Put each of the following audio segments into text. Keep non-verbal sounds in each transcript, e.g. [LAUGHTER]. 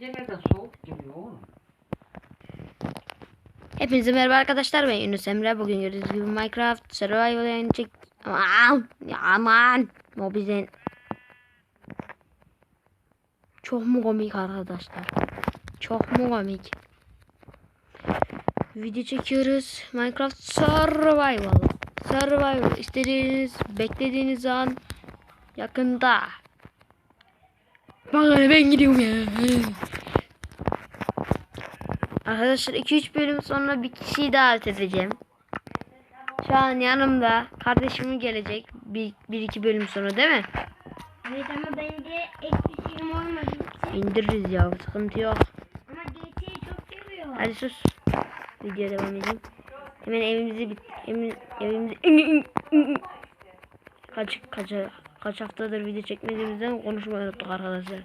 Pencereden soğuk geliyor oğlum. Hepinize merhaba arkadaşlar ben Yunus Emre. Bugün gördüğünüz gibi Minecraft Survival yayını çek... Aman! Aman! Mobizen. Çok mu komik arkadaşlar? Çok mu komik? Video çekiyoruz. Minecraft Survival. Survival. İstediğiniz, beklediğiniz an yakında. Hele ben gidiyorum ya. Arkadaşlar 2-3 bölüm sonra bir kişiyi davet edeceğim. Şu an yanımda kardeşim gelecek. 1-2 bölüm sonra değil mi? Evet ama bence eski şeyim olmadığı için İndiririz ya sıkıntı yok. ama GT'yi çok seviyor. Hadi sus. Video devam edeyim. Hemen evimizi bit emin, evimizi kaç kaç kaç haftadır video çekmediğimizden konuşmayı unuttuk arkadaşlar.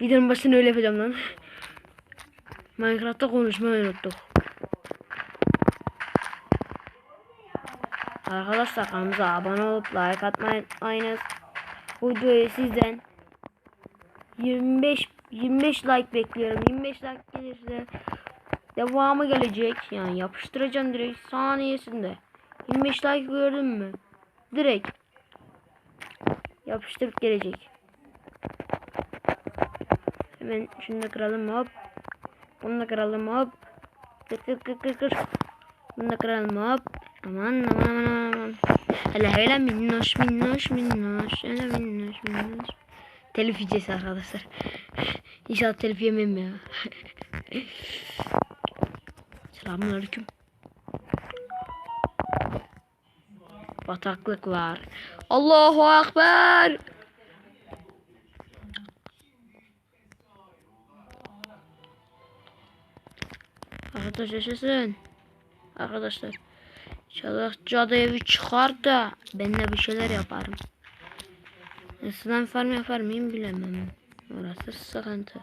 Videonun başını öyle yapacağım lan. Minecraft'ta konuşmayı unuttuk. Arkadaşlar kanalımıza abone olup like atmayı unutmayınız. Bu videoyu sizden 25 25 like bekliyorum. 25 like gelirse devamı gelecek. Yani yapıştıracağım direkt saniyesinde. 25 like gördün mü? Direkt yapıştırıp gelecek. Hemen şunu da kıralım hop. Bunu da kıralım hop. Kır kır kır kır kır. Bunu da kıralım hop. Aman aman aman aman. Hele hele minnoş minnoş minnoş. Hele minnoş minnoş. Telif yiyeceğiz arkadaşlar. İnşallah telif yemem ya. [LAUGHS] Selamünaleyküm. Bataklık var. Allahu Ekber. Arkadaş yaşasın. Arkadaşlar. İnşallah cadı evi çıkar da ben de bir şeyler yaparım. Nasıl farm yapar mıyım bilemem. Orası sıkıntı.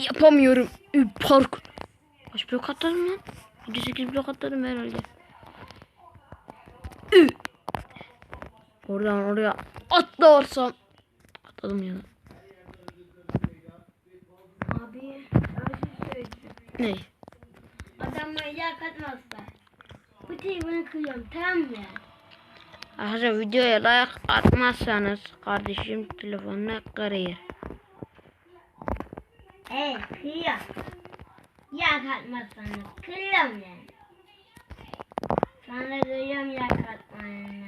Yapamıyorum. Park. Kaç blok atladım lan? 28 blok atladım herhalde. Oradan oraya atlarsam. Atladım ya. Abi. Ne? Adamlar yer katmazsa. Bu telefonu kırıyorum tamam mı? Arkadaşlar videoya like atmazsanız kardeşim telefonuna kırıyor. Evet kırıyorum. Yer katmazsanız kırıyorum yani. Sana görüyorum yer katmayı.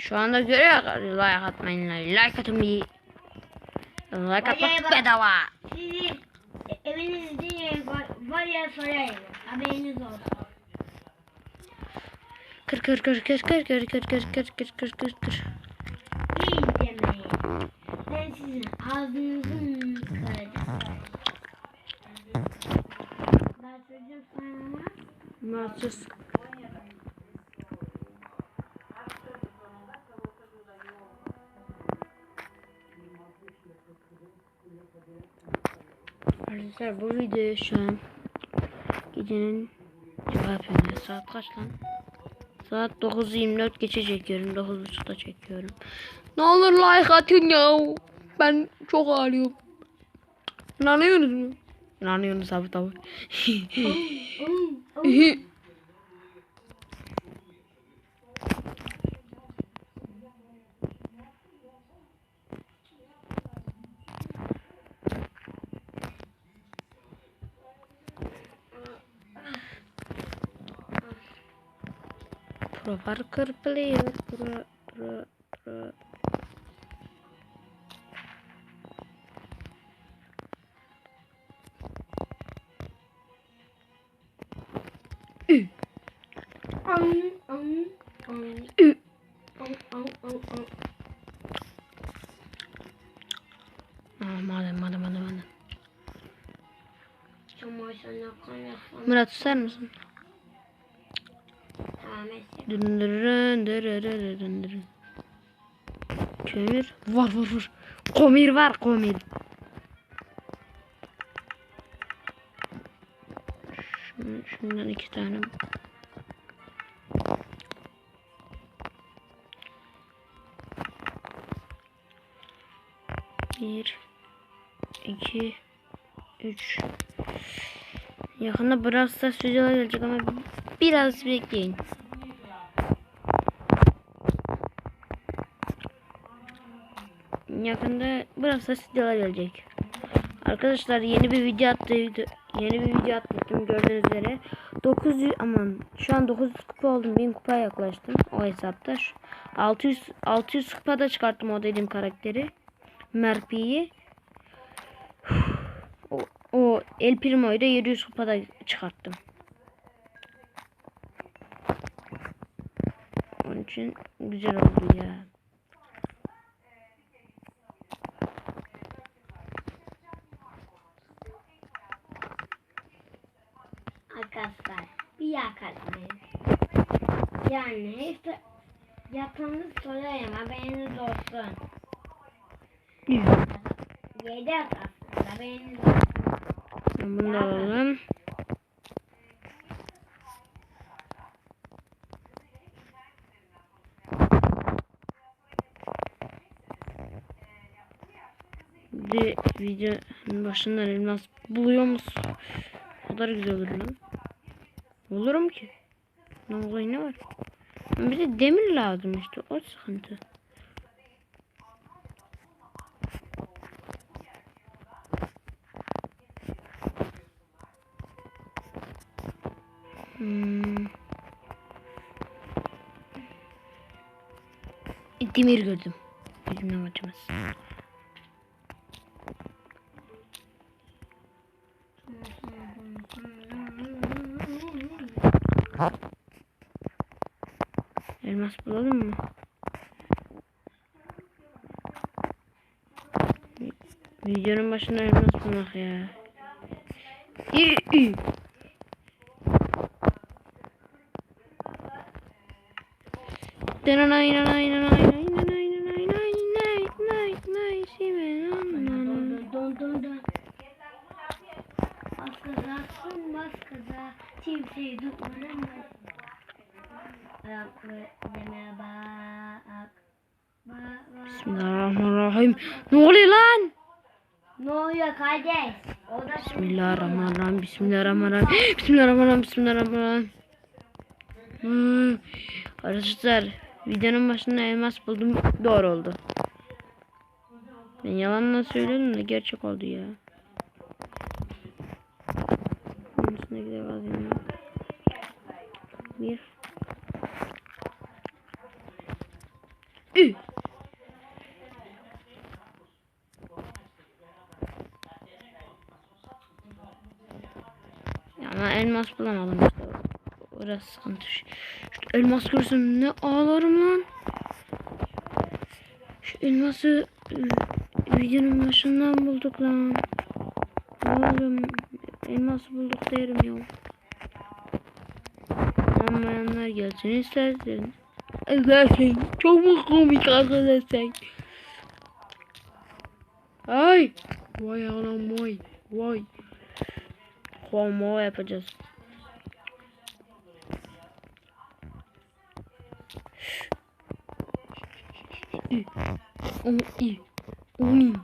Şu anda görüyor like atmayın. Like atın bir. Like atmak bedava. Sizin e- evinizde var, ya sorayım. Haberiniz olsun. Kır kır kır kır kır kır kır kır kır kır kır kır kır. İyi demeyin. Ben sizin ağzınızın kıracağım. Nasıl? Arkadaşlar bu videoyu şu an gecenin cevap yapıyorum. Saat kaç lan? Saat 9.24 geçe çekiyorum. 9.30'da çekiyorum. Ne olur like atın ya. Ben çok ağlıyorum. İnanıyorsunuz mu? İnanıyorsunuz abi tabii. [LAUGHS] Parker player bro bro bro. Um, um, Kömür var var var. Komir var komir. Şundan iki tane. Bir. 2 3 Yakında Brawl Stars videolar gelecek ama biraz bekleyin. Yakında Brawl Stars videolar gelecek. Arkadaşlar yeni bir video attıydı. Yeni bir video attım gördüğünüz üzere. 900 aman şu an 900 kupa oldum. 1000 kupaya yaklaştım o hesapta. Şu- 600 600 kupada çıkarttım o dediğim karakteri. Merpi'yi. O, o El Primo'yu da 700 kupada çıkarttım. Onun için güzel oldu ya. Arkadaşlar bir yakalım. Hiç de yakanız sorayım haberiniz olsun. Yedi aslında haberiniz olsun. Bunu da alalım. Bir de videonun başından elmas buluyor musun? O kadar güzel olur lan. Bulurum ki. Ne olayı ne var? Bir de demir lazım işte o sıkıntı. Hmm. Demir gördüm. Bizim amacımız. Elmas bulalım mı? Videonun başında elmas bulmak ya. İyi, iyi. Dön dön dön. Bas gaza, son bas gaza. Kimseyi tutmadan Ayaklı deme bak. Bak bak. Bismillahirrahmanirrahim. Ne oluyor lan? Ne oluyor kardeş? O da Bismillahirrahmanirrahim. Bismillahirrahmanirrahim. [GASPS] Bismillahirrahmanirrahim. Bismillahirrahmanirrahim. Hmm. Arkadaşlar videonun başında elmas buldum. Doğru oldu. Ben yalanla söylüyorum da gerçek oldu ya. Elmas bulamadım işte. Orası sıkıntı. Şu elmas görsem ne ağlarım lan. Şu elması e, videonun başından bulduk lan. Oğlum elması bulduk derim ya. Anlayanlar gelsin istersen. Zaten çok mu komik arkadaşlar. Ay. Vay anam vay. Vay. Homo yapacağız. 嘘无语无语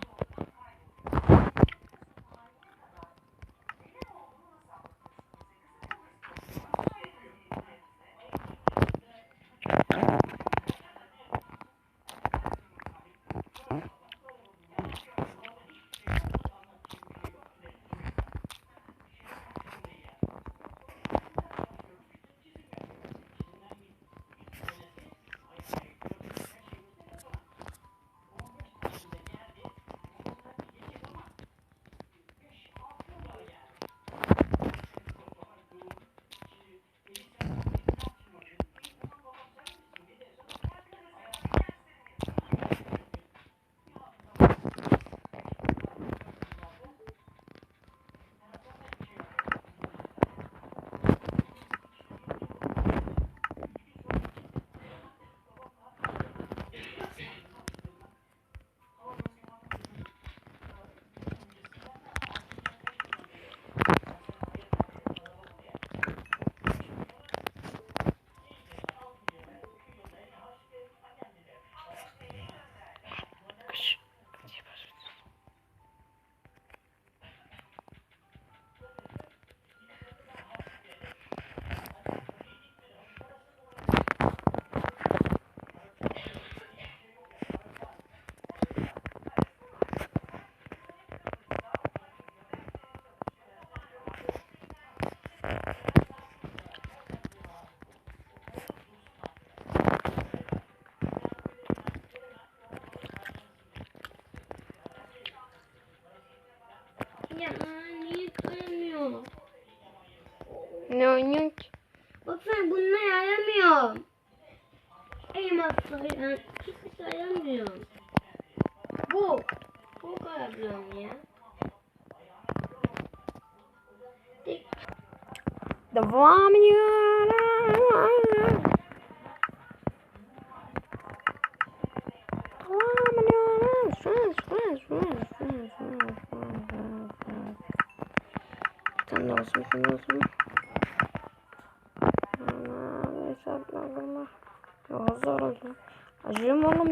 Ya niye sayamıyor? Ne oynuyorsun ki? Baksana bununla yayamıyorum. Elmas sayan. Hiçbir sayamıyorum. Bu. Bu kayabiliyorum ya. Devam ediyor. Ya zor oldu. Acıyor mu oğlum?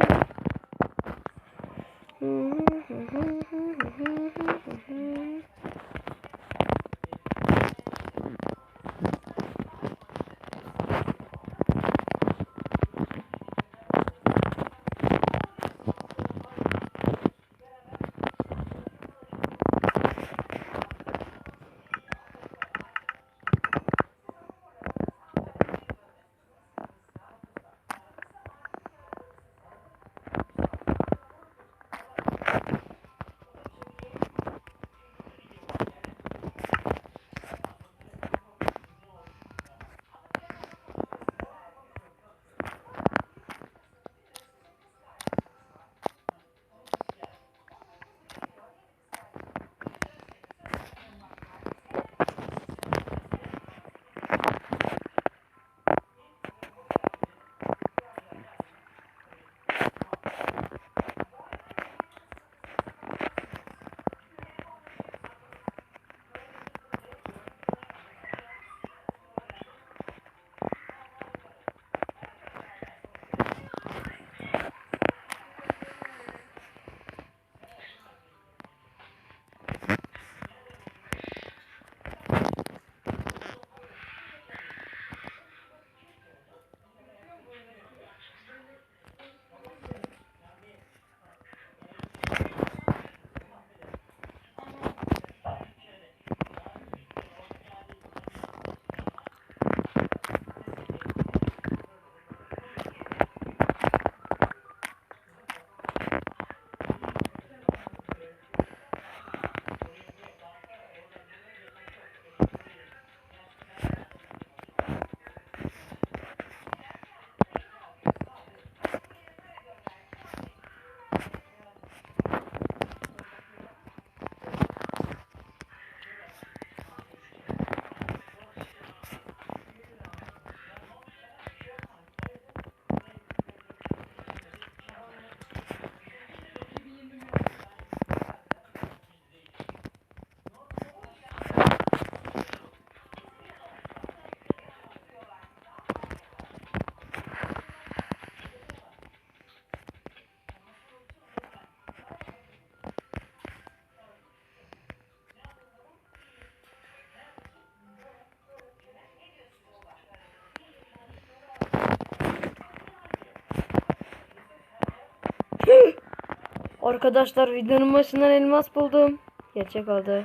Arkadaşlar videonun başından elmas buldum. Gerçek oldu.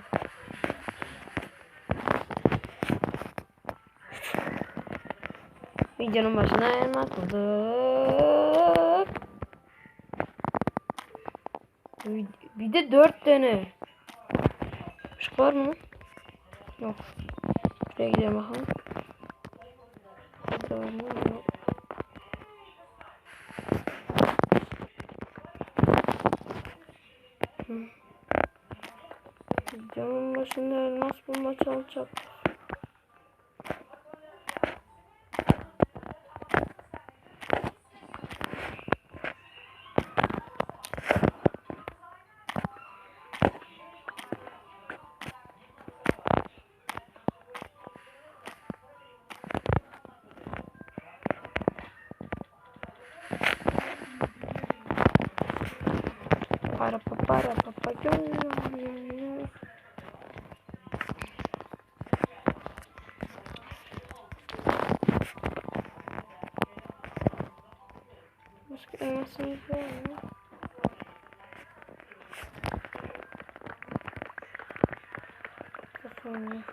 Videonun başından elmas bulduk. Bir- de dört tane. Işık var mı? Yok. Şuraya gidelim bakalım. Yok. maç olacak. Para-pa-para-pa-pa-pa. Kafamı.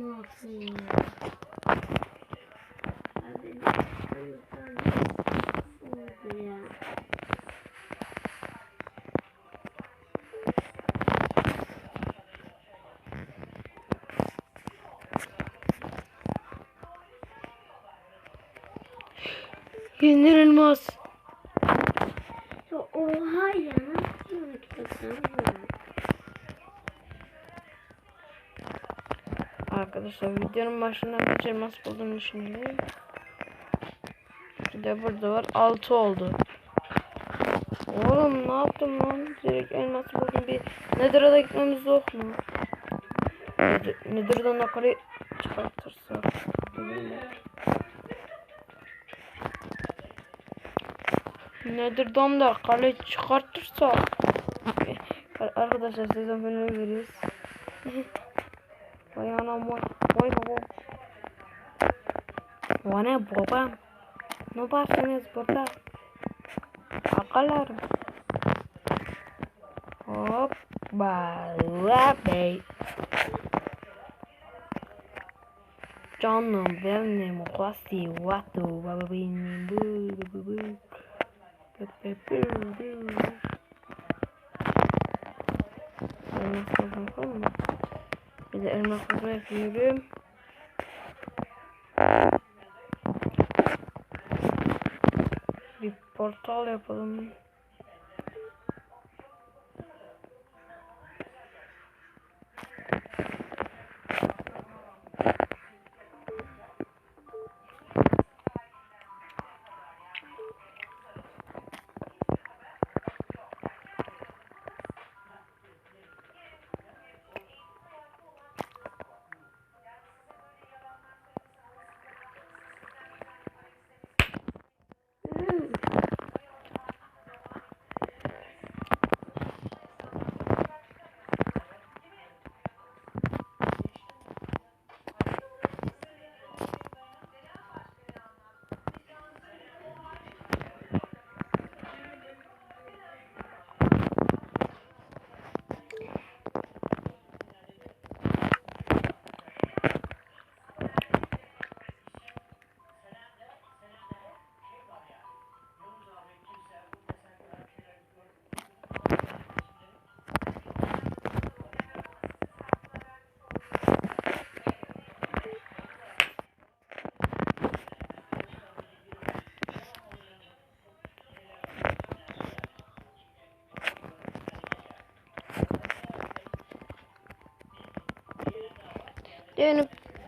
Abi, oldu ya. Yenilmez. Oha ya nasıl bunu kitaptan ya? Arkadaşlar videonun başında kaç elmas bulduğunu düşünüyorum. Bir de burada var. 6 oldu. Oğlum ne yaptım lan? Direkt elmas buldum. Bir Nether'a gitmemiz yok mu? Nether- Nether'dan yukarı çıkartırsak. Nether'dan da kale çıkartırsak. Arkadaşlar size bunu veriyoruz. [LAUGHS] Vay anam vay. Vay babam. Vay ne babam. Ne yaparsınız burada? Akalarım. Hop. Bala bey. Canım benim kwasi watu baba benim bu bu bu. Bu, bu, bu, bu. Elmas kazan falan mı? Bir de elmas kazma yapıyorum. Bir portal yapalım.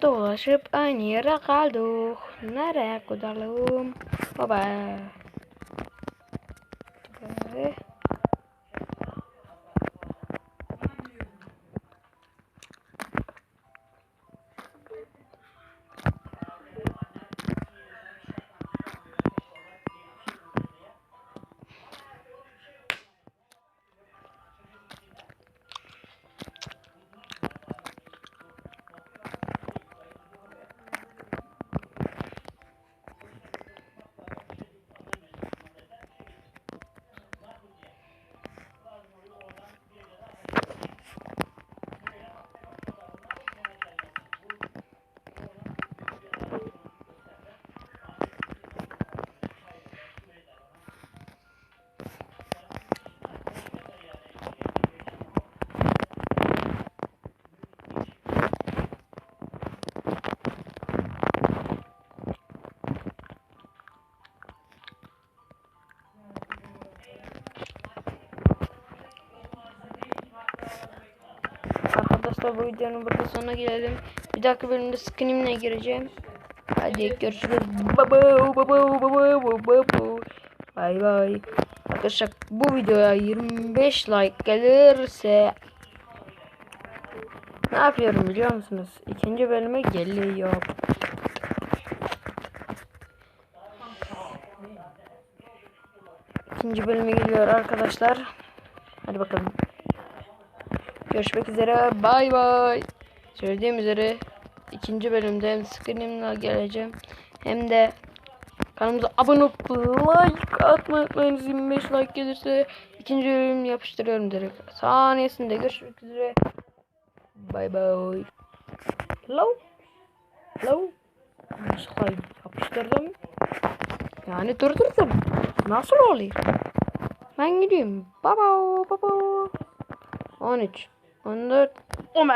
Dolaşıp aynı yere kaldık. Nereye gidelim? Baba. Böyle. Arkadaşlar bu videonun burada sonuna gelelim. Bir dahaki bölümde skinimle gireceğim. Hadi görüşürüz. Bay bay. Arkadaşlar bu videoya 25 like gelirse ne yapıyorum biliyor musunuz? İkinci bölüme geliyor. İkinci bölüme geliyor arkadaşlar. Hadi bakalım. Görüşmek üzere. Bay bay. Söylediğim üzere ikinci bölümde hem screenimle geleceğim. Hem de kanalımıza abone olup like atmayı unutmayınız. 25 like gelirse ikinci bölüm yapıştırıyorum direkt. Saniyesinde görüşmek üzere. Bay bay. Hello. Hello. Nasıl? Yapıştırdım. Yani durdurdum. Nasıl oluyor? Ben gidiyorum. Baba baba. 13, 14, 15.